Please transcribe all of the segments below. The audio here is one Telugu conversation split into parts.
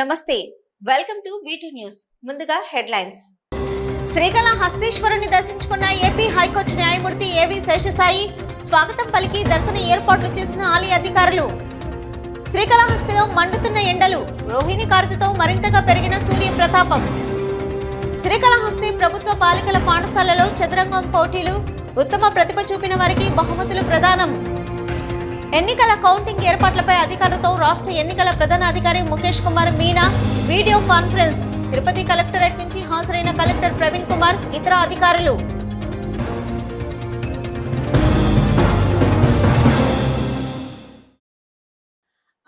నమస్తే welcome to V two news ముందుగా హెడ్లైన్స్. శ్రీకాళహస్తీశ్వరుని దర్శించుకున్న ఏపీ హైకోర్టు న్యాయమూర్తి ఏవి శేషసాయి స్వాగతం పలికి దర్శన ఏర్పాట్లు చేసిన ఆలయ అధికారులు. శ్రీకాళహస్తిలో మండుతున్న ఎండలు రోహిణి కారుతతో మరింతగా పెరిగిన సూర్య ప్రతాపం. శ్రీకాళహస్తి ప్రభుత్వ బాలికల పాఠశాలలో చదరంగం పోటీలు ఉత్తమ ప్రతిభ చూపిన వారికి బహుమతులు ప్రదానం. ఎన్నికల కౌంటింగ్ ఏర్పాట్లపై అధికారులతో రాష్ట్ర ఎన్నికల ప్రధాన అధికారి Mukesh Kumar Meena video conference. Tirupati collectorate నుంచి హాజరైన కలెక్టర్ ప్రవీణ్ కుమార్ ఇతర అధికారులు.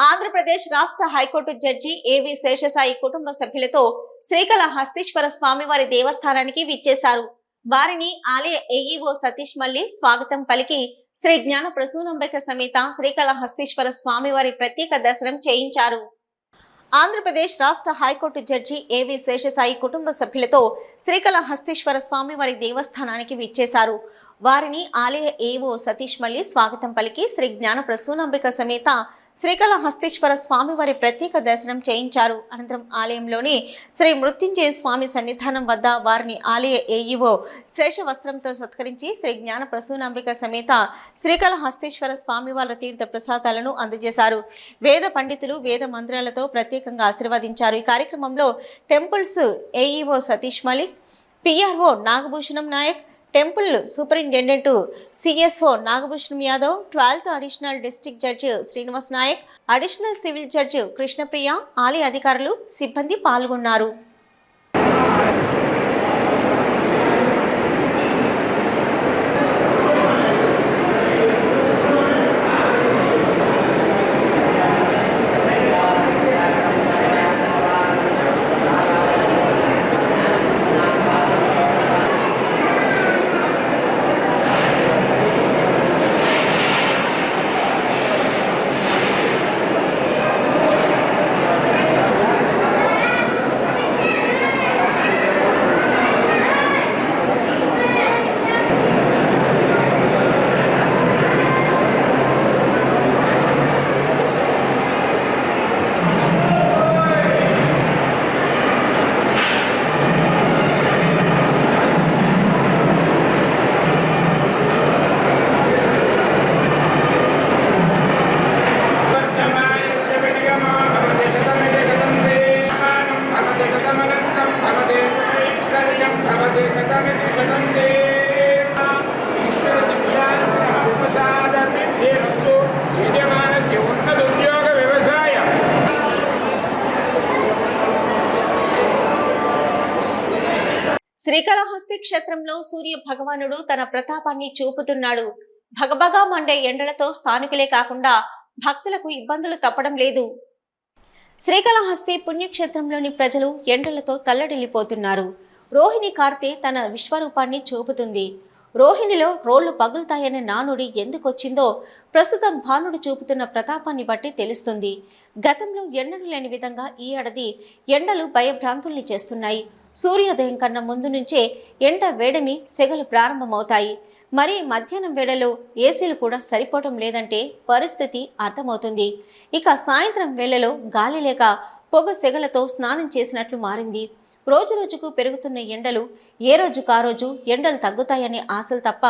ఆంధ్రప్రదేశ్ రాష్ట్ర హైకోర్టు జడ్జి ఏవి శేషసాయి కుటుంబ సభ్యులతో శ్రీకళహస్తీశ్వర స్వామివారి దేవస్థానానికి విచ్చేశారు. వారిని ఆలయ ఏఈఓ సతీష్ మల్లి స్వాగతం పలికి శ్రీ జ్ఞాన ప్రసూనంబిక సమేత శ్రీకాళహస్తీశ్వర స్వామివారి ప్రత్యేక దర్శనం చేయించారు. ఆంధ్రప్రదేశ్ రాష్ట్ర హైకోర్టు జడ్జి ఏవి శేషసాయి కుటుంబ సభ్యులతో శ్రీకాళహస్తీశ్వర స్వామివారి దేవస్థానానికి విచ్చేశారు. వారిని ఆలయ ఏవో సతీష్ మల్లి స్వాగతం పలికి శ్రీ జ్ఞాన ప్రసూనంబిక సమేత శ్రీకాళహస్తీశ్వర స్వామివారి ప్రత్యేక దర్శనం చేయించారు. అనంతరం ఆలయంలోని శ్రీ మృత్యుంజయ స్వామి సన్నిధానం వద్ద వారిని ఆలయ ఏఈఓ శేష వస్త్రంతో సత్కరించి శ్రీ జ్ఞాన ప్రసూనాంబిక సమేత శ్రీకాళహస్తీశ్వర స్వామివారి తీర్థ ప్రసాదాలను అందజేశారు. వేద పండితులు వేద మంత్రాలతో ప్రత్యేకంగా ఆశీర్వదించారు. ఈ కార్యక్రమంలో temples AEO Satish Malik PRO Nagabhushanam Nayak temple superintendent CSO Nagabhushanam Yadav twelfth additional district judge Srinivas Nayak additional civil judge Krishnapriya ఆలయ అధికారులు సిబ్బంది పాల్గొన్నారు. భగవానుడు తన ప్రతాపాన్ని చూపుతున్నాడు. భగభగా మండే ఎండలతో స్థానికులే కాకుండా భక్తులకు ఇబ్బందులు తప్పడం లేదు. శ్రీకాళహస్తి పుణ్యక్షేత్రంలోని ప్రజలు ఎండలతో తల్లడిల్లిపోతున్నారు. రోహిణి కార్తె తన విశ్వరూపాన్ని చూపుతుంది. రోహిణిలో రోళ్ళు పగులుతాయనే నానుడి ఎందుకొచ్చిందో ప్రస్తుతం భానుడు చూపుతున్న ప్రతాపాన్ని బట్టి తెలుస్తుంది. గతంలో ఎండలు లేని విధంగా ఈ ఏడాది ఎండలు భయభ్రాంతుల్ని చేస్తున్నాయి. సూర్యోదయం కన్నా ముందు నుంచే ఎండ వేడమి సెగలు ప్రారంభమవుతాయి. మరి మధ్యాహ్నం వేళలో ఏసీలు కూడా సరిపోవటం లేదంటే పరిస్థితి అర్థమవుతుంది. ఇక సాయంత్రం వేళలో గాలి లేక పొగ సెగలతో స్నానం చేసినట్లు మారింది. రోజు రోజుకు పెరుగుతున్న ఎండలు ఏ రోజుకు ఆ రోజు ఎండలు తగ్గుతాయనే ఆశలు తప్ప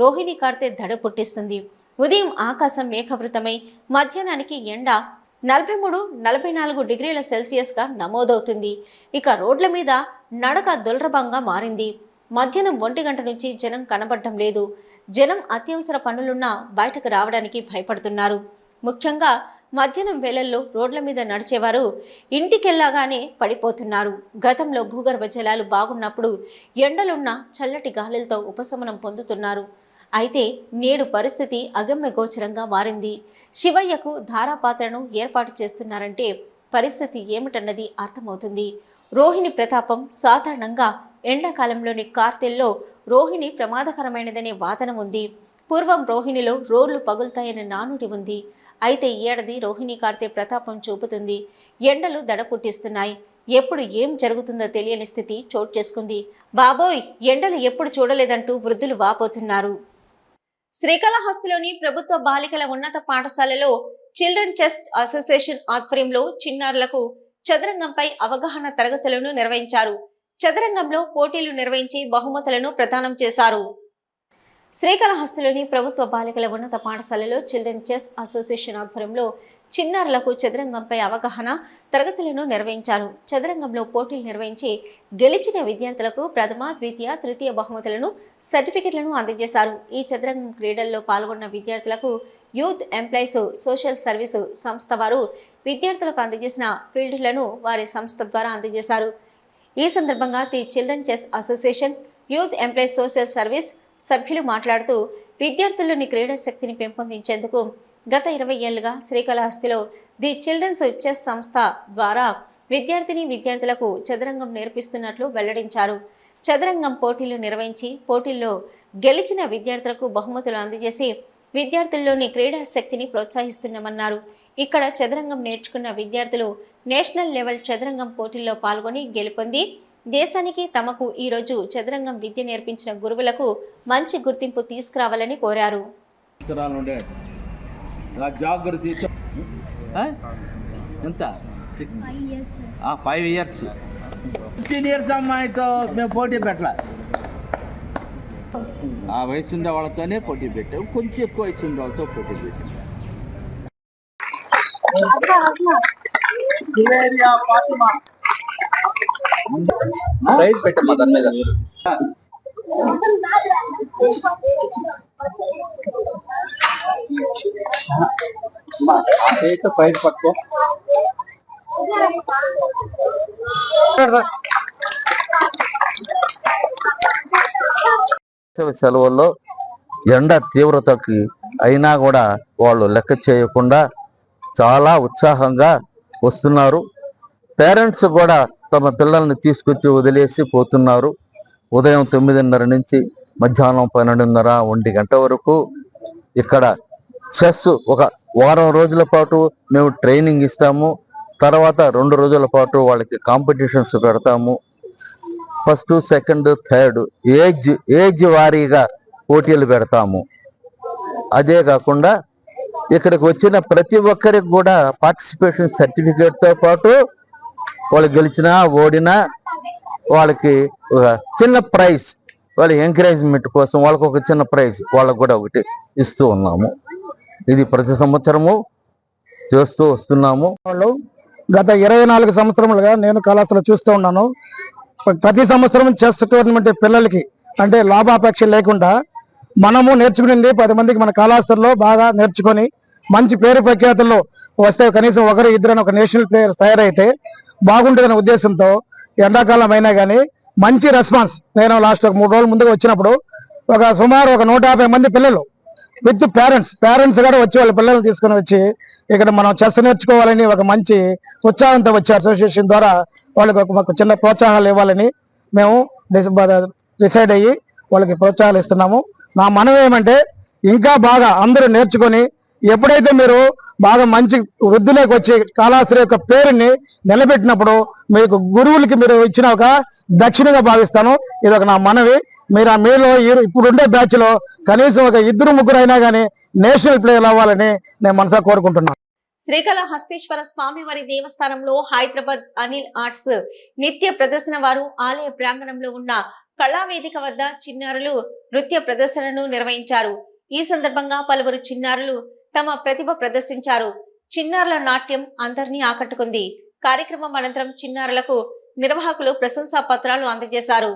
రోహిణి కార్తె దడ పుట్టిస్తుంది. ఉదయం ఆకాశం మేఘవృతమై మధ్యాహ్నానికి ఎండ నలభై మూడు నలభై నాలుగు డిగ్రీల సెల్సియస్గా నమోదవుతుంది. ఇక రోడ్ల మీద నడక దుల్రభంగా మారింది. మధ్యాహ్నం ఒంటి గంట నుంచి జనం కనబడటం లేదు. జనం అత్యవసర పనులున్నా బయటకు రావడానికి భయపడుతున్నారు. ముఖ్యంగా మధ్యాహ్నం వేళల్లో రోడ్ల మీద నడిచేవారు ఇంటికెళ్ళగానే పడిపోతున్నారు. గతంలో భూగర్భ జలాలు బాగున్నప్పుడు ఎండలున్న చల్లటి గాలులతో ఉపశమనం పొందుతున్నారు. అయితే నేడు పరిస్థితి అగమ్యగోచరంగా మారింది. శివయ్యకు ధారాపాత్రను ఏర్పాటు చేస్తున్నారంటే పరిస్థితి ఏమిటన్నది అర్థమవుతుంది. రోహిణి ప్రతాపం సాధారణంగా ఎండాకాలంలోని కార్తెల్లో రోహిణి ప్రమాదకరమైనదనే వాదన ఉంది. పూర్వం రోహిణిలో రోడ్లు పగులుతాయనే నానుడి ఉంది. అయితే ఈ ఏడాది రోహిణి కార్తె ప్రతాపం చూపుతుంది. ఎండలు దడ పుట్టిస్తున్నాయి ఎప్పుడు ఏం జరుగుతుందో తెలియని స్థితి చోటు చేసుకుంది. బాబోయ్ ఎండలు ఎప్పుడు చూడలేదంటూ వృద్ధులు వాపోతున్నారు. శ్రీకాళహస్తిలోని ప్రభుత్వ బాలికల ఉన్నత పాఠశాలలో చిల్డ్రన్ చెస్ట్ అసోసియేషన్ ఆధ్వర్యంలో చిన్నారులకు చదరంగంపై అవగాహన తరగతులను నిర్వహించారు. చదరంగంలో పోటీలు నిర్వహించి బహుమతులను ప్రదానం చేశారు. శ్రీకాళహస్తిలోని ప్రభుత్వ బాలికల ఉన్నత పాఠశాలలో చిల్డ్రన్ చెస్ అసోసియేషన్ ఆధ్వర్యంలో చిన్నారులకు చదరంగంపై అవగాహన తరగతులను నిర్వహించారు. చదరంగంలో పోటీలు నిర్వహించి గెలిచిన విద్యార్థులకు ప్రథమ ద్వితీయ తృతీయ బహుమతులను సర్టిఫికెట్లను అందజేశారు. ఈ చదరంగం క్రీడల్లో పాల్గొన్న విద్యార్థులకు యూత్ ఎంప్లాయీస్ సోషల్ సర్వీసు సంస్థ వారు విద్యార్థులకు అందజేసిన ఫీల్డ్లను వారి సంస్థ ద్వారా అందజేశారు. ఈ సందర్భంగా the children chess association youth employees social service సభ్యులు మాట్లాడుతూ విద్యార్థుల్లోని క్రీడా శక్తిని పెంపొందించేందుకు గత ఇరవై ఏళ్ళుగా శ్రీకాళహస్తిలో ది చిల్డ్రన్స్ చెస్ సంస్థ ద్వారా విద్యార్థిని విద్యార్థులకు చదరంగం నేర్పిస్తున్నట్లు వెల్లడించారు. చదరంగం పోటీలు నిర్వహించి పోటీల్లో గెలిచిన విద్యార్థులకు బహుమతులు అందజేసి విద్యార్థుల్లోని క్రీడా శక్తిని ప్రోత్సహిస్తున్నామన్నారు. ఇక్కడ చదరంగం నేర్చుకున్న విద్యార్థులు నేషనల్ లెవెల్ చదరంగం పోటీల్లో పాల్గొని గెలుపొంది దేశానికి తమకు ఈరోజు చదరంగం విద్య నేర్పించిన గురువులకు మంచి గుర్తింపు తీసుకురావాలని కోరారు. జాగ్రత్త? ఎంత? Six five years fifteen years అమ్మాయితో మేము పోటీ పెట్టాల. ఆ వయసు ఉండే వాళ్ళతోనే పోటీ పెట్టాం. కొంచెం ఎక్కువ వయసు ఉండే వాళ్ళతో పోటీ పెట్టాం. సైడ్ పెట్టమ్మా దాని మీద. చేతితో పైన పట్టుకో. సెలవుల్లో ఎండ తీవ్రతకి అయినా కూడా వాళ్ళు లెక్క చేయకుండా చాలా ఉత్సాహంగా వస్తున్నారు. పేరెంట్స్ కూడా తమ పిల్లల్ని తీసుకొచ్చి వదిలేసి పోతున్నారు. ఉదయం తొమ్మిదిన్నర నుంచి మధ్యాహ్నం పన్నెండున్నర ఒంటి గంట వరకు ఇక్కడ చెస్ ఒక వారం రోజుల పాటు మేము ట్రైనింగ్ ఇస్తాము. తర్వాత రెండు రోజుల పాటు వాళ్ళకి కాంపిటీషన్స్ పెడతాము. First second third age age వారీగా పోటీలు పెడతాము. అదే కాకుండా ఇక్కడికి వచ్చిన ప్రతి ఒక్కరికి కూడా పార్టిసిపేషన్ సర్టిఫికేట్తో పాటు వాళ్ళు గెలిచినా ఓడినా వాళ్ళకి ఒక చిన్న ప్రైజ్ వాళ్ళ ఎంకరేజ్మెంట్ కోసం వాళ్ళకి ఒక చిన్న ప్రైజ్ వాళ్ళకి కూడా ఒకటి ఇస్తూ ఉన్నాము. ఇది ప్రతి సంవత్సరము చేస్తూ వస్తున్నాము. వాళ్ళు గత ఇరవై నాలుగు సంవత్సరములుగా నేను కళాశాల చూస్తూ ఉన్నాను. ప్రతి సంవత్సరం చెస్ టోర్నమెంట్ పిల్లలకి అంటే లాభాపేక్ష లేకుండా మనము నేర్చుకునేది పది మందికి మన కళాశాలలో బాగా నేర్చుకొని మంచి పేరు ప్రఖ్యాతుల్లో వస్తే కనీసం ఒకరు ఇద్దరు ఒక నేషనల్ ప్లేయర్స్ తయారైతే బాగుంటుందనే ఉద్దేశంతో ఎండాకాలం అయినా కానీ మంచి రెస్పాన్స్. నేను లాస్ట్ ఒక మూడు రోజుల ముందుగా వచ్చినప్పుడు ఒక సుమారు ఒక నూట యాభై మంది పిల్లలు విత్ పేరెంట్స్ పేరెంట్స్ కూడా వచ్చి వాళ్ళ పిల్లల్ని తీసుకొని వచ్చి ఇక్కడ మనం చెస్ నేర్చుకోవాలని ఒక మంచి ఉత్సాహంతో వచ్చే అసోసియేషన్ ద్వారా వాళ్ళకి ఒక మాకు చిన్న ప్రోత్సాహాలు ఇవ్వాలని మేము డిసైడ్ అయ్యి వాళ్ళకి ప్రోత్సాహాలు ఇస్తున్నాము. నా మనం ఏమంటే ఇంకా బాగా అందరూ నేర్చుకొని ఎప్పుడైతే మీరు బాగా మంచి వృద్ధిలోకి వచ్చి కాళాస్త్రి యొక్క పేరుని నిలబెట్టినప్పుడు మీకు గురువులకి మీరు ఇచ్చిన ఒక దక్షిణగా భావిస్తాను. ఇది ఒక నా మనవి. మీరు ఆ మీలో ఇప్పుడుండే బ్యాచ్లో కనీసం ఒక ఇద్దరు ముగ్గురు అయినా కానీ నేషనల్ ప్లేయర్ అవ్వాలని నేను మనసా కోరుకుంటున్నాను శ్రీకాళహస్తీశ్వర స్వామివారి దేవస్థానంలో హైదరాబాద్ అనిల్ ఆర్ట్స్ నిత్య ప్రదర్శన వారు ఆలయ ప్రాంగణంలో ఉన్న కళావేదిక వద్ద చిన్నారులు నృత్య ప్రదర్శనను నిర్వహించారు. ఈ సందర్భంగా పలువురు చిన్నారులు తమ ప్రతిభ ప్రదర్శించారు. చిన్నారుల నాట్యం అందరినీ ఆకట్టుకుంది. కార్యక్రమం అనంతరం చిన్నారులకు నిర్వాహకులు ప్రశంసా పత్రాలు అందజేశారు.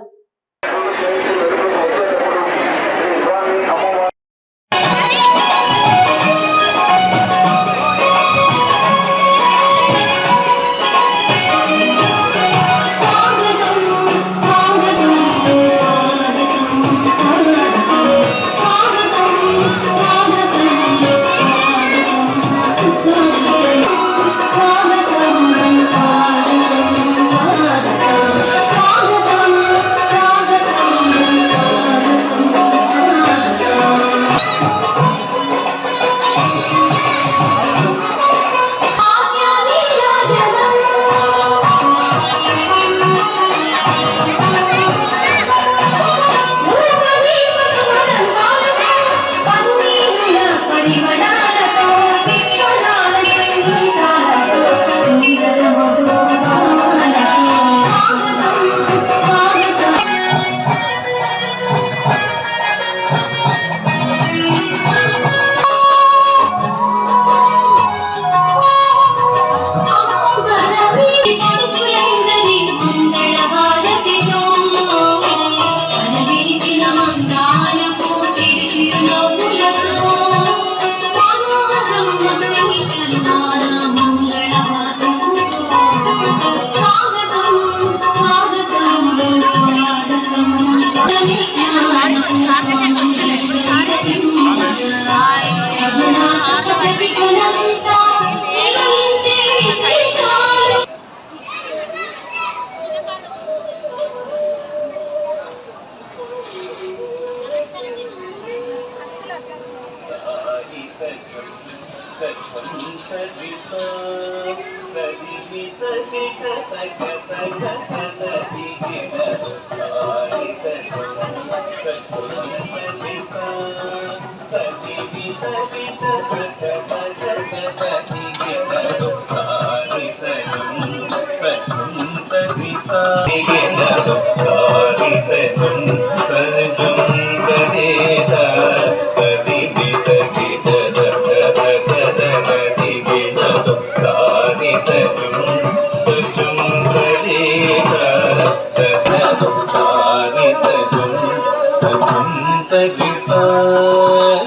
తగిత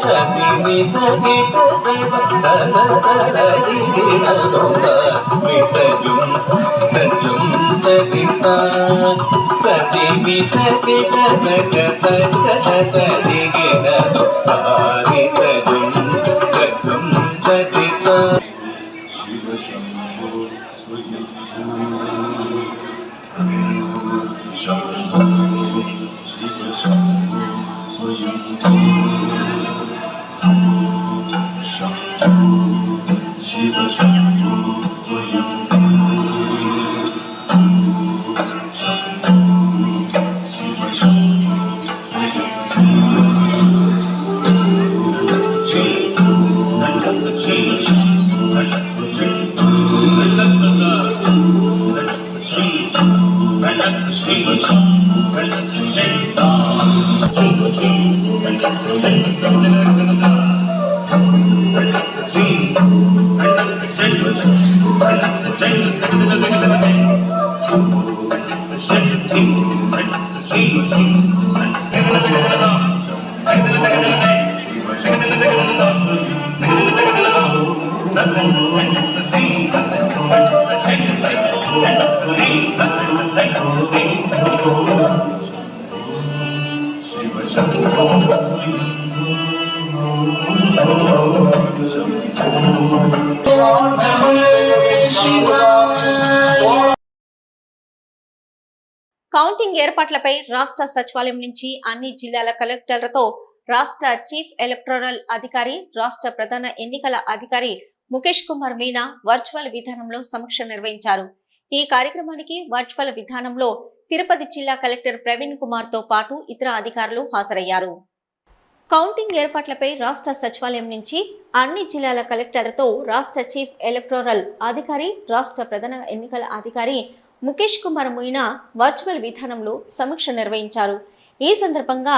సతిమి తగిత తగిన కౌంటింగ్ ఏర్పాట్లపై రాష్ట్ర సచివాలయం నుంచి అన్ని జిల్లాల కలెక్టర్లతో రాష్ట్ర చీఫ్ ఎలక్టోరల్ అధికారి రాష్ట్ర ప్రధాన ఎన్నికల అధికారి ముఖేష్ కుమార్ మీనా వర్చువల్ విధానంలో సమీక్ష నిర్వహించారు. ఈ కార్యక్రమానికి వర్చువల్ విధానంలో తిరుపతి జిల్లా కలెక్టర్ ప్రవీణ్ కుమార్తో పాటు ఇతర అధికారులు హాజరయ్యారు. కౌంటింగ్ ఏర్పాట్లపై రాష్ట్ర సచివాలయం నుంచి అన్ని జిల్లాల కలెక్టర్లతో రాష్ట్ర చీఫ్ ఎలక్టోరల్ అధికారి రాష్ట్ర ప్రధాన ఎన్నికల అధికారి ముఖేష్ కుమార్ మొయినా వర్చువల్ విధానంలో సమీక్ష నిర్వహించారు. ఈ సందర్భంగా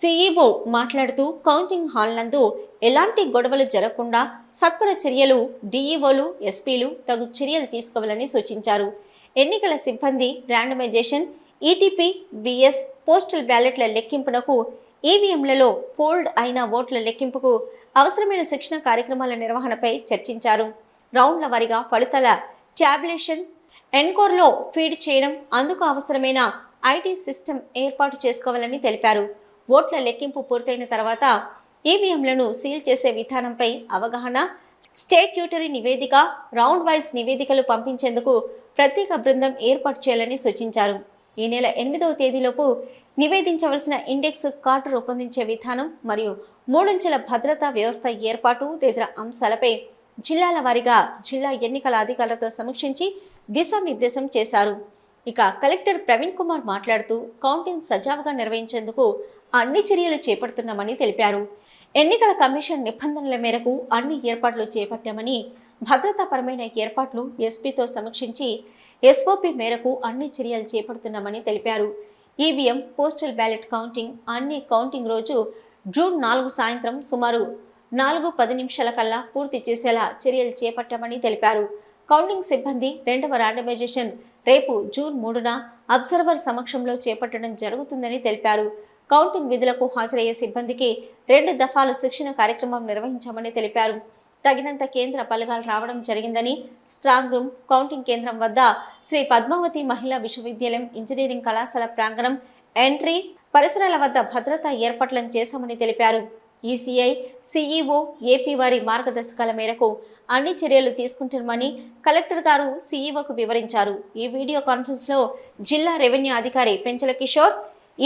సీఈఓ మాట్లాడుతూ కౌంటింగ్ హాల్ నందు ఎలాంటి గొడవలు జరగకుండా సత్వర చర్యలు డీఈఓలు ఎస్పీలు తగు చర్యలు తీసుకోవాలని సూచించారు. ఎన్నికల సిబ్బంది ర్యాండమైజేషన్ ఈటీపీ బిఎస్ పోస్టల్ బ్యాలెట్ల లెక్కింపునకు ఈవీఎంలలో ఫోల్డ్ అయిన ఓట్ల లెక్కింపుకు అవసరమైన శిక్షణ కార్యక్రమాల నిర్వహణపై చర్చించారు. రౌండ్ల వారీగా ఫలితాల ట్యాబ్లేషన్ ఎన్కోర్లో ఫీడ్ చేయడం అందుకు అవసరమైన ఐటీ సిస్టమ్ ఏర్పాటు చేసుకోవాలని తెలిపారు. ఓట్ల లెక్కింపు పూర్తయిన తర్వాత ఈవీఎంలను సీల్ చేసే విధానంపై అవగాహన స్టేట్యూటరీ నివేదిక రౌండ్ వైజ్ నివేదికలు పంపించేందుకు ప్రత్యేక బృందం ఏర్పాటు చేయాలని సూచించారు. ఈ నెల ఎనిమిదవ తేదీలోపు నివేదించవలసిన ఇండెక్స్ కార్డు రూపొందించే విధానం మరియు మూడంచెల భద్రతా వ్యవస్థ ఏర్పాటు తదితర అంశాలపై జిల్లాల వారీగా జిల్లా ఎన్నికల అధికారులతో సమీక్షించి దిశానిర్దేశం చేశారు. ఇక కలెక్టర్ ప్రవీణ్ కుమార్ మాట్లాడుతూ కౌంటింగ్ సజావుగా నిర్వహించేందుకు అన్ని చర్యలు చేపడుతున్నామని తెలిపారు. ఎన్నికల కమిషన్ నిబంధనల మేరకు అన్ని ఏర్పాట్లు చేపట్టామని భద్రతాపరమైన ఏర్పాట్లు ఎస్పీతో సమీక్షించి ఎస్ఓపి మేరకు అన్ని చర్యలు చేపడుతున్నామని తెలిపారు. ఈవీఎం పోస్టల్ బ్యాలెట్ కౌంటింగ్ అన్ని కౌంటింగ్ రోజు జూన్ నాలుగు సాయంత్రం సుమారు నాలుగు పది నిమిషాల కల్లా పూర్తి చేసేలా చర్యలు చేపట్టామని తెలిపారు. కౌంటింగ్ సిబ్బంది రెండవ ర్యాండమైజేషన్ రేపు జూన్ మూడున అబ్జర్వర్ సమక్షంలో చేపట్టడం జరుగుతుందని తెలిపారు. కౌంటింగ్ విధులకు హాజరయ్యే సిబ్బందికి రెండు దఫాలు శిక్షణ కార్యక్రమం నిర్వహించామని తెలిపారు. తగినంత కేంద్ర బలగాలు రావడం జరిగిందని స్ట్రాంగ్ రూమ్ కౌంటింగ్ కేంద్రం వద్ద శ్రీ పద్మావతి మహిళా విశ్వవిద్యాలయం ఇంజనీరింగ్ కళాశాల ప్రాంగణం ఎంట్రీ పరిసరాల వద్ద భద్రతా ఏర్పాట్లను చేశామని తెలిపారు. ఈసీఐ సీఈఓ ఏపీ వారి మార్గదర్శకాల మేరకు అన్ని చర్యలు తీసుకుంటున్నామని కలెక్టర్ గారు సీఈఓకు వివరించారు. ఈ వీడియో కాన్ఫరెన్స్లో జిల్లా రెవెన్యూ అధికారి పెంచల కిషోర్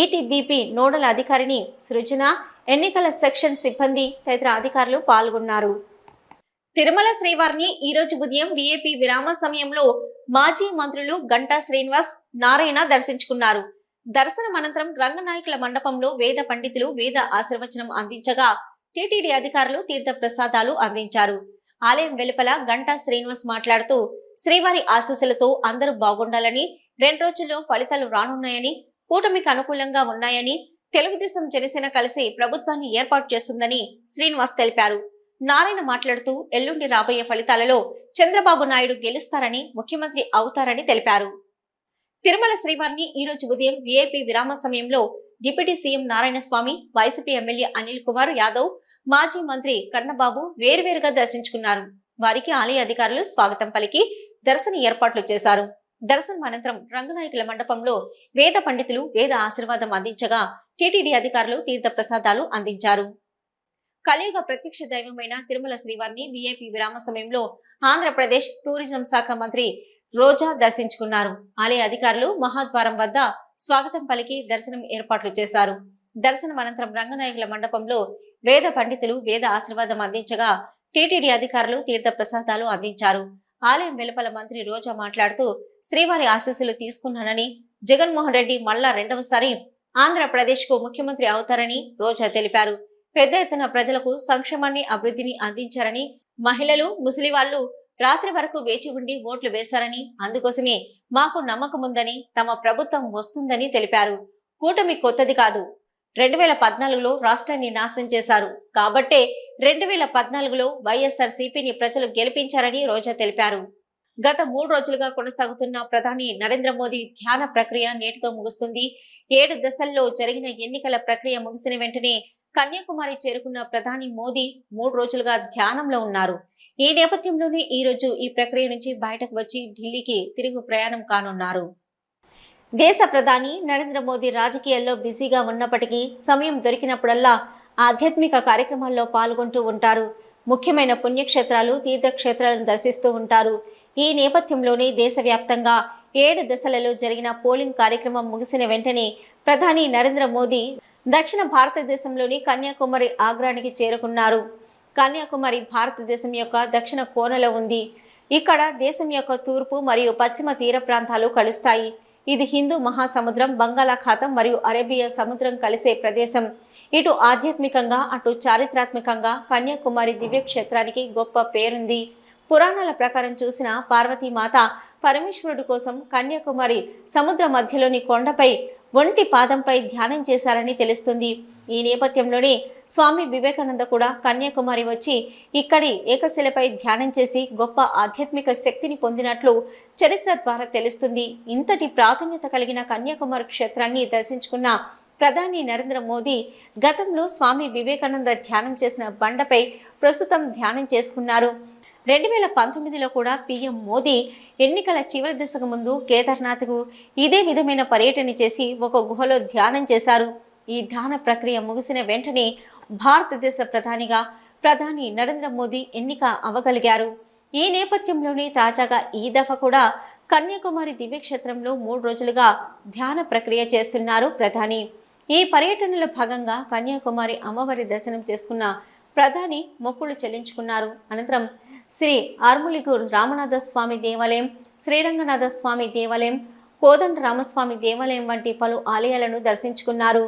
ఈటీబీపీ నోడల్ అధికారిని సృజన ఎన్నికల సెక్షన్ సిబ్బంది తదితర అధికారులు పాల్గొన్నారు. తిరుమల శ్రీవారిని ఈ రోజు ఉదయం విఏపీ విరామ సమయంలో మాజీ మంత్రులు గంటా శ్రీనివాస్ నారాయణ దర్శించుకున్నారు. దర్శనం అనంతరం రంగనాయకుల మండపంలో వేద పండితులు వేద ఆశీర్వచనం అందించగా టీటీడీ అధికారులు తీర్థ ప్రసాదాలు అందించారు. ఆలయం వెలుపల గంటా శ్రీనివాస్ మాట్లాడుతూ శ్రీవారి ఆశీస్సులతో అందరూ బాగుండాలని రెండు రోజుల్లో ఫలితాలు రానున్నాయని కూటమికి అనుకూలంగా ఉన్నాయని తెలుగుదేశం జనసేన కలిసి ప్రభుత్వాన్ని ఏర్పాటు చేస్తుందని శ్రీనివాస్ తెలిపారు. నారాయణ మాట్లాడుతూ ఎల్లుండి రాబోయే ఫలితాలలో చంద్రబాబు నాయుడు గెలుస్తారని ముఖ్యమంత్రి అవుతారని తెలిపారు. తిరుమల శ్రీవారిని ఈ రోజు ఉదయం విఐపి విరామ సమయంలో deputy CM Narayana Swamy YCP MLA Anil Kumar Yadav మాజీ మంత్రి కన్నబాబు వేరువేరుగా దర్శించుకున్నారు. వారికి ఆలయ అధికారులు స్వాగతం పలికి దర్శన ఏర్పాట్లు చేశారు. దర్శనం అనంతరం రంగనాయకుల మండపంలో వేద పండితులు వేద ఆశీర్వాదం అందించగా టీటీడీ అధికారులు తీర్థ ప్రసాదాలు అందించారు. కలియుగ ప్రత్యక్ష దైవమైన తిరుమల శ్రీవారిని విఐపి విరామ సమయంలో ఆంధ్రప్రదేశ్ టూరిజం శాఖ మంత్రి రోజా దర్శించుకున్నారు. ఆలయ అధికారులు మహాద్వారం వద్ద స్వాగతం పలికి దర్శనం ఏర్పాట్లు చేశారు. దర్శనం అనంతరం రంగనాయకుల మండపంలో వేద పండితులు వేద ఆశీర్వాదం అందించగా టీటీడీ అధికారులు తీర్థ ప్రసాదాలు అందించారు. ఆలయం వెలుపల మంత్రి రోజా మాట్లాడుతూ శ్రీవారి ఆశీస్సులు తీసుకున్నానని జగన్మోహన్ రెడ్డి మళ్ళా రెండవసారి ఆంధ్రప్రదేశ్కు ముఖ్యమంత్రి అవుతారని రోజా తెలిపారు. పెద్ద ఎత్తున ప్రజలకు సంక్షేమాన్ని అభివృద్ధిని అందించారని మహిళలు ముసలి వాళ్ళు రాత్రి వరకు వేచి ఉండి ఓట్లు వేశారని అందుకోసమే మాకు నమ్మకముందని తమ ప్రభుత్వం వస్తుందని తెలిపారు. కూటమి కొత్తది కాదు. రెండు వేల పద్నాలుగులో రాష్ట్రాన్ని నాశనం చేశారు. కాబట్టే రెండు వేల పద్నాలుగులో వైఎస్ఆర్ సిపిని ప్రజలు గెలిపించారని రోజా తెలిపారు. గత మూడు రోజులుగా కొనసాగుతున్న ప్రధాని నరేంద్ర మోదీ ధ్యాన ప్రక్రియ నేటితో ముగుస్తుంది. ఏడు దశల్లో జరిగిన ఎన్నికల ప్రక్రియ ముగిసిన వెంటనే కన్యాకుమారి చేరుకున్న ప్రధాని మోదీ మూడు రోజులుగా ధ్యానంలో ఉన్నారు. ఈ నేపథ్యంలోనే ఈ రోజు ఈ ప్రక్రియ నుంచి బయటకు వచ్చి ఢిల్లీకి తిరుగు ప్రయాణం కానున్నారు. దేశ ప్రధాని నరేంద్ర మోదీ రాజకీయాల్లో బిజీగా ఉన్నప్పటికీ సమయం దొరికినప్పుడల్లా ఆధ్యాత్మిక కార్యక్రమాల్లో పాల్గొంటూ ఉంటారు. ముఖ్యమైన పుణ్యక్షేత్రాలు తీర్థక్షేత్రాలను దర్శిస్తూ ఉంటారు. ఈ నేపథ్యంలోనే దేశవ్యాప్తంగా ఏడు దశలలో జరిగిన పోలింగ్ కార్యక్రమం ముగిసిన వెంటనే ప్రధాని నరేంద్ర మోదీ దక్షిణ భారతదేశంలోని కన్యాకుమారి ఆగ్రానికి చేరుకున్నారు. కన్యాకుమారి భారతదేశం యొక్క దక్షిణ కోనలో ఉంది. ఇక్కడ దేశం యొక్క తూర్పు మరియు పశ్చిమ తీర ప్రాంతాలు కలుస్తాయి. ఇది హిందూ మహాసముద్రం బంగాళాఖాతం మరియు అరేబియా సముద్రం కలిసే ప్రదేశం. ఇటు ఆధ్యాత్మికంగా అటు చారిత్రాత్మకంగా కన్యాకుమారి దివ్యక్షేత్రానికి గొప్ప పేరుంది. పురాణాల ప్రకారం చూసిన పార్వతీమాత పరమేశ్వరుడు కోసం కన్యాకుమారి సముద్ర మధ్యలోని కొండపై ఒంటి పాదంపై ధ్యానం చేశారని తెలుస్తుంది. ఈ నేపథ్యంలోనే స్వామి వివేకానంద కూడా కన్యాకుమారి వచ్చి ఇక్కడి ఏకశిలపై ధ్యానం చేసి గొప్ప ఆధ్యాత్మిక శక్తిని పొందినట్లు చరిత్ర ద్వారా తెలుస్తుంది. ఇంతటి ప్రాధాన్యత కలిగిన కన్యాకుమారి క్షేత్రాన్ని దర్శించుకున్న ప్రధాని నరేంద్ర మోదీ గతంలో స్వామి వివేకానంద ధ్యానం చేసిన బండపై ప్రస్తుతం ధ్యానం చేసుకున్నారు. రెండు వేల పంతొమ్మిదిలో కూడా పీఎం మోదీ ఎన్నికల చివరి దశకు ముందు కేదార్నాథ్కు ఇదే విధమైన పర్యటన చేసి ఒక గుహలో ధ్యానం చేశారు. ఈ ధ్యాన ప్రక్రియ ముగిసిన వెంటనే భారతదేశ ప్రధానిగా ప్రధాని నరేంద్ర మోదీ ఎన్నిక అవ్వగలిగారు ఈ నేపథ్యంలోనే తాజాగా ఈ దఫా కూడా కన్యాకుమారి దివ్యక్షేత్రంలో మూడు రోజులుగా ధ్యాన ప్రక్రియ చేస్తున్నారు ప్రధాని. ఈ పర్యటనలో భాగంగా కన్యాకుమారి అమ్మవారి దర్శనం చేసుకున్న ప్రధాని మొక్కులు చెల్లించుకున్నారు. అనంతరం శ్రీ ఆర్ములిగూర్ రామనాథ స్వామి దేవాలయం శ్రీరంగనాథ స్వామి దేవాలయం కోదండ రామస్వామి దేవాలయం వంటి పలు ఆలయాలను దర్శించుకున్నారు.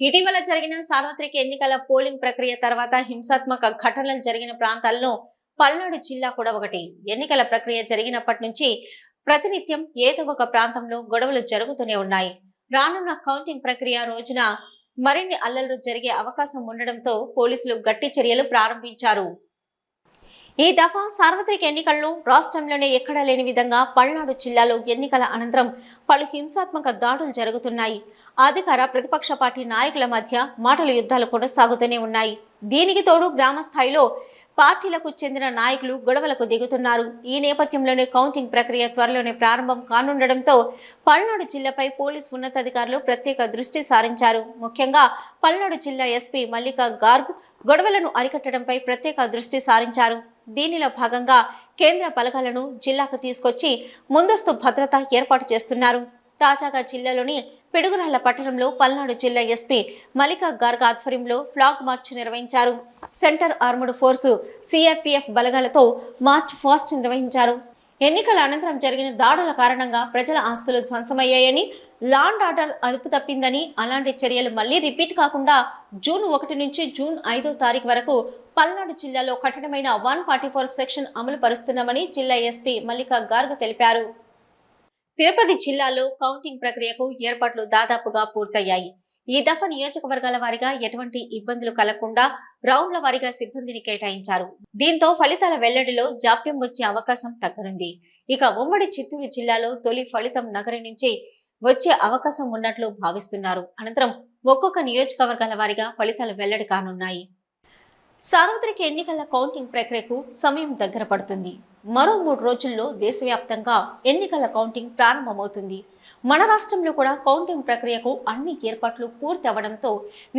ఇటీవల జరిగిన సార్వత్రిక ఎన్నికల పోలింగ్ ప్రక్రియ తర్వాత హింసాత్మక ఘటనలు జరిగిన ప్రాంతాల్లో పల్నాడు జిల్లా కూడా ఒకటి. ఎన్నికల ప్రక్రియ జరిగినప్పటి నుంచి ప్రతినిత్యం ఏదో ఒక ప్రాంతంలో గొడవలు జరుగుతూనే ఉన్నాయి. రానున్న కౌంటింగ్ ప్రక్రియ రోజున మరిన్ని అల్లలు జరిగే అవకాశం ఉండడంతో పోలీసులు గట్టి చర్యలు ప్రారంభించారు. ఈ దఫా సార్వత్రిక ఎన్నికల్లో రాష్ట్రంలోనే ఎక్కడా లేని విధంగా పల్నాడు జిల్లాలో ఎన్నికల అనంతరం పలు హింసాత్మక దాడులు జరుగుతున్నాయి. అధికార ప్రతిపక్ష పార్టీ నాయకుల మధ్య మాటల యుద్ధాలు కొనసాగుతూనే ఉన్నాయి. దీనికి తోడు గ్రామ స్థాయిలో పార్టీలకు చెందిన నాయకులు గొడవలకు దిగుతున్నారు. ఈ నేపథ్యంలోనే కౌంటింగ్ ప్రక్రియ త్వరలోనే ప్రారంభం కానుండడంతో పల్నాడు జిల్లాపై పోలీసు ఉన్నతాధికారులు ప్రత్యేక దృష్టి సారించారు. ముఖ్యంగా పల్నాడు జిల్లా ఎస్పీ మల్లికా గార్గ్ గొడవలను అరికట్టడంపై ప్రత్యేక దృష్టి సారించారు. దీనిలో భాగంగా కేంద్ర బలగాలను జిల్లాకు తీసుకొచ్చి ముందస్తు భద్రత ఏర్పాటు చేస్తున్నారు. తాజాగా జిల్లాలోని పిడుగురాళ్ళ పట్టణంలో పల్నాడు జిల్లా ఎస్పీ మలికా గార్గ్ ఆధ్వర్యంలో ఫ్లాగ్ మార్చ్ నిర్వహించారు. సెంటర్ ఆర్ముడ్ ఫోర్సు సిఆర్పీఎఫ్ బలగాలతో మార్చ్ ఫాస్ట్ నిర్వహించారు. ఎన్నికల అనంతరం జరిగిన దాడుల కారణంగా ప్రజల ఆస్తులు ధ్వంసమయ్యాయని లాండ్ ఆర్డర్ అదుపు తప్పిందని అలాంటి చర్యలు మళ్ళీ రిపీట్ కాకుండా జూన్ ఒకటి నుంచి జూన్ ఐదో తారీఖు వరకు పల్నాడు జిల్లాలో కఠినమైన వన్ ఫార్టీ ఫోర్ సెక్షన్ అమలు పరుస్తున్నామని జిల్లా ఎస్పీ మల్లికా గార్గ్ తెలిపారు. తిరుపతి జిల్లాలో కౌంటింగ్ ప్రక్రియకు ఏర్పాట్లు దాదాపుగా పూర్తయ్యాయి. ఈ దఫా నియోజకవర్గాల వారిగా ఎటువంటి ఇబ్బందులు కలగకుండా రౌండ్ల వారిగా సిబ్బందిని కేటాయించారు. దీంతో ఫలితాల వెల్లడిలో జాప్యం వచ్చే అవకాశం తగ్గనుంది. ఇక ఉమ్మడి చిత్తూరు జిల్లాలో తొలి ఫలితం నగరం నుంచి వచ్చే అవకాశం ఉన్నట్లు భావిస్తున్నారు. అనంతరం ఒక్కొక్క నియోజకవర్గాల వారీగా ఫలితాలు వెల్లడి కానున్నాయి. సార్వత్రిక ఎన్నికల కౌంటింగ్ ప్రక్రియకు సమయం దగ్గర పడుతుంది. మరో మూడు రోజుల్లో దేశవ్యాప్తంగా ఎన్నికల కౌంటింగ్ ప్రారంభమవుతుంది. మన రాష్ట్రంలో కూడా కౌంటింగ్ ప్రక్రియకు అన్ని ఏర్పాట్లు పూర్తి అవడంతో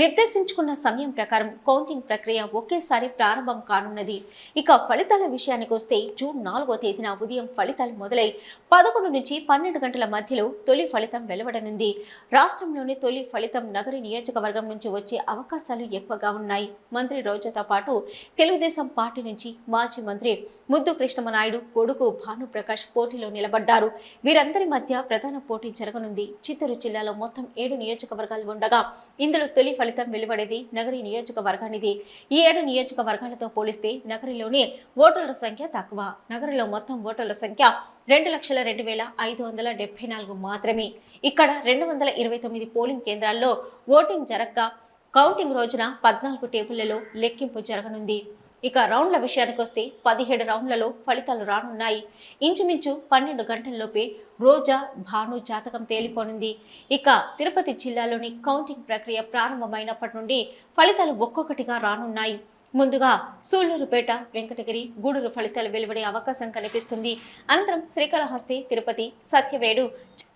నిర్దేశించుకున్న సమయం ప్రకారం కౌంటింగ్ ప్రక్రియ ఒకేసారి ప్రారంభం కానున్నది. ఇక ఫలితాల విషయానికి వస్తే జూన్ నాలుగో తేదీన ఉదయం ఫలితాలు మొదలై పదకొండు నుంచి పన్నెండు గంటల మధ్యలో తొలి ఫలితం వెలువడనుంది. రాష్ట్రంలోని తొలి ఫలితం నగరి నియోజకవర్గం నుంచి వచ్చే అవకాశాలు ఎక్కువగా ఉన్నాయి. మంత్రి రోజాతో పాటు తెలుగుదేశం పార్టీ నుంచి మాజీ మంత్రి ముద్దు కృష్ణమనాయుడు కొడుకు భానుప్రకాష్ పోటీలో నిలబడ్డారు. వీరందరి మధ్య ప్రధాన పోటీ జరగనుంది. చిత్తూరు జిల్లాలో మొత్తం ఏడు నియోజకవర్గాలు ఉండగా ఇందులో తొలి ఫలితం వెలువడేది నగరి నియోజకవర్గానిది. ఈ ఏడు నియోజకవర్గాలతో పోలిస్తే నగరిలోనే ఓటర్ల సంఖ్య తక్కువ. నగరిలో మొత్తం ఓటర్ల సంఖ్య రెండు లక్షల రెండు వేల ఐదు వందల డెబ్బై నాలుగు మాత్రమే. ఇక్కడ రెండు వందల ఇరవై తొమ్మిది పోలింగ్ కేంద్రాల్లో ఓటింగ్ జరగ్గా కౌంటింగ్ రోజున పద్నాలుగు టేబుళ్ళలో లెక్కింపు జరగనుంది. ఇక రౌండ్ల విషయానికి వస్తే పదిహేడు రౌండ్లలో ఫలితాలు రానున్నాయి. ఇంచుమించు పన్నెండు గంటల్లోపే రోజా భాను జాతకం తేలిపోనుంది. ఇక తిరుపతి జిల్లాలోని కౌంటింగ్ ప్రక్రియ ప్రారంభమైనప్పటి నుండి ఫలితాలు ఒక్కొక్కటిగా రానున్నాయి. ముందుగా సూళ్ళూరుపేట వెంకటగిరి గూడూరు ఫలితాలు వెలువడే అవకాశం కనిపిస్తుంది. అనంతరం శ్రీకాళహస్తి తిరుపతి సత్యవేడు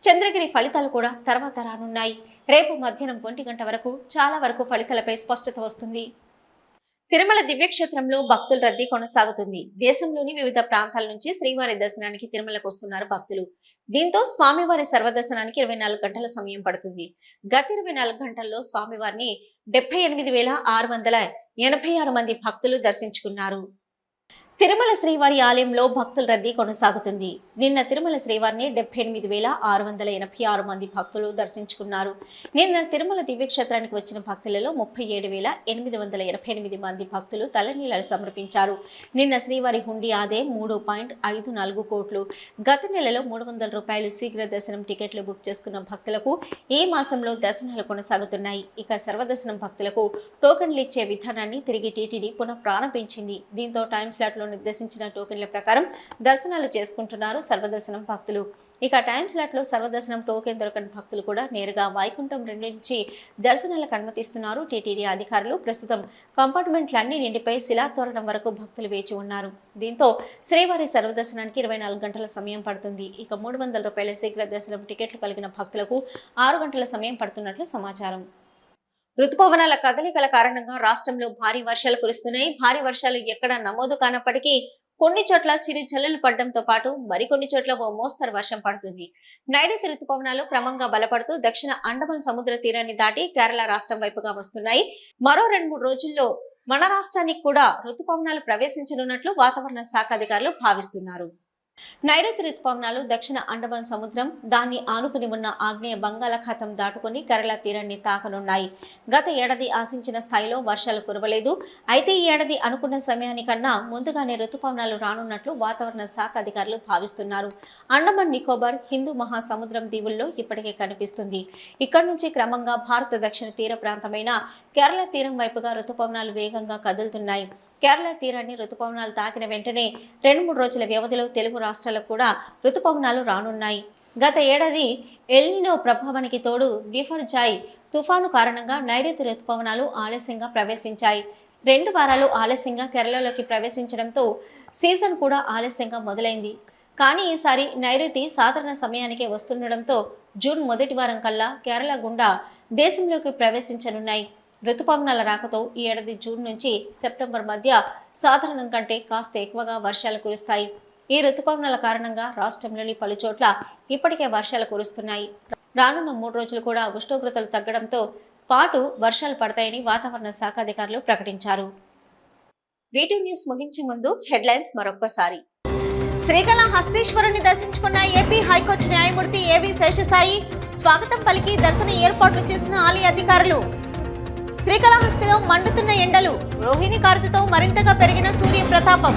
చంద్రగిరి ఫలితాలు కూడా తర్వాత రానున్నాయి. రేపు మధ్యాహ్నం ఒంటి గంట వరకు చాలా వరకు ఫలితాలపై స్పష్టత వస్తుంది. తిరుమల దివ్యక్షేత్రంలో భక్తుల రద్దీ కొనసాగుతుంది. దేశంలోని వివిధ ప్రాంతాల నుంచి శ్రీవారి దర్శనానికి తిరుమలకు వస్తున్నారు భక్తులు. దీంతో స్వామివారి సర్వదర్శనానికి ఇరవై నాలుగు గంటల సమయం పడుతుంది. గత ఇరవై నాలుగు గంటల్లో స్వామివారిని డెబ్బై ఎనిమిది వేల ఆరు వందల ఎనభై ఆరు మంది భక్తులు దర్శించుకున్నారు. తిరుమల శ్రీవారి ఆలయంలో భక్తుల రద్దీ కొనసాగుతుంది. నిన్న తిరుమల శ్రీవారిని డెబ్బై ఎనిమిది వేల ఆరు వందల ఎనభై ఆరు మంది భక్తులు దర్శించుకున్నారు. నిన్న తిరుమల దివ్యక్షేత్రానికి వచ్చిన భక్తులలో ముప్పై ఏడు వేల ఎనిమిది వందల ఎనభై ఎనిమిది మంది భక్తులు తలనీలాలు సమర్పించారు. నిన్న శ్రీవారి హుండీ ఆదే మూడు పాయింట్ ఐదు నాలుగు కోట్లు. గత నెలలో మూడు వందల రూపాయలు శీఘ్ర దర్శనం టికెట్లు బుక్ చేసుకున్న భక్తులకు ఈ మాసంలో దర్శనాలు కొనసాగుతున్నాయి. ఇక సర్వదర్శనం భక్తులకు టోకెన్లు ఇచ్చే విధానాన్ని తిరిగి టీటీడీ పునః ప్రారంభించింది దీంతో టైం స్లాట్లో నిర్దేశించిన టోకెన్ల ప్రకారం దర్శనాలు చేసుకుంటున్నారు సర్వదర్శనం భక్తులు. ఇక టైం స్లాట్లో సర్వదర్శనం టోకెన్ దొరకని భక్తులు కూడా నేరుగా వైకుంఠం రెండు నుంచి దర్శనాలకు అనుమతిస్తున్నారు. టీటీడీ అధికారులు ప్రస్తుతం కంపార్ట్మెంట్లన్నీ నిండిపై శిలాతోరణం వరకు భక్తులు వేచి ఉన్నారు. దీంతో శ్రీవారి సర్వదర్శనానికి ఇరవై నాలుగు గంటల సమయం పడుతుంది. ఇక మూడు వందల రూపాయల శీఘ్ర దర్శనం టికెట్లు కలిగిన భక్తులకు ఆరు గంటల సమయం పడుతున్నట్లు సమాచారం. రుతుపవనాల కదలికల కారణంగా రాష్ట్రంలో భారీ వర్షాలు కురుస్తున్నాయి. భారీ వర్షాలు ఎక్కడ నమోదు కానప్పటికీ కొన్ని చోట్ల చిరు జల్లులు పడడంతో పాటు మరికొన్ని చోట్ల ఓ మోస్తరు వర్షం పడుతుంది. నైరుతి రుతుపవనాలు క్రమంగా బలపడుతూ దక్షిణ అండమాన్ సముద్ర తీరాన్ని దాటి కేరళ రాష్ట్రం వైపుగా వస్తున్నాయి. మరో రెండు మూడు రోజుల్లో మన రాష్ట్రానికి కూడా రుతుపవనాలు ప్రవేశించనున్నట్లు వాతావరణ శాఖ అధికారులు భావిస్తున్నారు. నైరుతి రుతుపవనాలు దక్షిణ అండమాన్ సముద్రం దాన్ని ఆనుకుని ఉన్న ఆగ్నేయ బంగాళాఖాతం దాటుకుని కేరళ తీరాన్ని తాకనున్నాయి. గత ఏడాది ఆశించిన స్థాయిలో వర్షాలు కురవలేదు. అయితే ఈ ఏడాది అనుకున్న సమయానికన్నా ముందుగానే రుతుపవనాలు రానున్నట్లు వాతావరణ శాఖ అధికారులు భావిస్తున్నారు. అండమాన్ నికోబార్ హిందూ మహాసముద్రం దీవుల్లో ఇప్పటికే కనిపిస్తుంది. ఇక్కడి నుంచి క్రమంగా భారత దక్షిణ తీర ప్రాంతమైన కేరళ తీరం వైపుగా రుతుపవనాలు వేగంగా కదులుతున్నాయి. కేరళ తీరాన్ని రుతుపవనాలు తాకిన వెంటనే రెండు మూడు రోజుల వ్యవధిలో తెలుగు రాష్ట్రాలకు కూడా రుతుపవనాలు రానున్నాయి. గత ఏడాది ఎల్నినో ప్రభావానికి తోడు బిఫర్ జాయ్ తుఫాను కారణంగా నైరుతి రుతుపవనాలు ఆలస్యంగా ప్రవేశించాయి. రెండు వారాలు ఆలస్యంగా కేరళలోకి ప్రవేశించడంతో సీజన్ కూడా ఆలస్యంగా మొదలైంది. కానీ ఈసారి నైరుతి సాధారణ సమయానికే వస్తుండడంతో జూన్ మొదటి వారం కల్లా కేరళ గుండా దేశంలోకి ప్రవేశించనున్నాయి. ఋతుపవనాల రాకతో ఈ ఏడాది జూన్ నుంచి సెప్టెంబర్ మధ్య సాధారణం కంటే కాస్త ఎక్కువగా వర్షాలు కురుస్తాయి. ఈ ఋతుపవనాల కారణంగా రాష్ట్రంలోని పలుచోట్ల ఇప్పటికే వర్షాలు కురుస్తున్నాయి. రానున్న మూడు రోజులు కూడా ఉష్ణోగ్రతలు తగ్గడంతో పాటు వర్షాలు పడతాయని వాతావరణ శాఖ అధికారులు ప్రకటించారు. వీటి న్యూస్ ముగించే ముందు హెడ్లైన్స్ మరొక్కసారి. శ్రీకాళహస్తీశ్వరుని దర్శించుకున్న ఏపీ హైకోర్టు న్యాయమూర్తి ఏవి శేషసాయి స్వాగతం పలికి దర్శన ఏర్పాట్లు చేసిన ఆలయ అధికారులు శ్రీకాళహస్తిలో మండుతున్న ఎండలు రోహిణి కారుతతో మరింతగా పెరిగిన సూర్య ప్రతాపం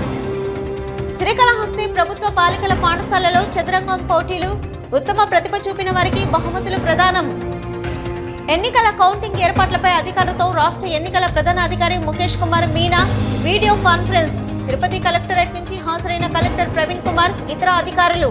శ్రీకాళహస్తి ప్రభుత్వ బాలికల పాఠశాలలో చదరంగం పోటీలు ఉత్తమ ప్రతిభ చూపిన వారికి బహుమతులు ప్రదానం. ఎన్నికల కౌంటింగ్ ఏర్పాట్లపై అధికారులతో రాష్ట్ర ఎన్నికల ప్రధాన అధికారి Mukesh Kumar Meena video conference. Tirupati collectorate నుంచి హాజరైన కలెక్టర్ ప్రవీణ్ కుమార్ ఇతర అధికారులు.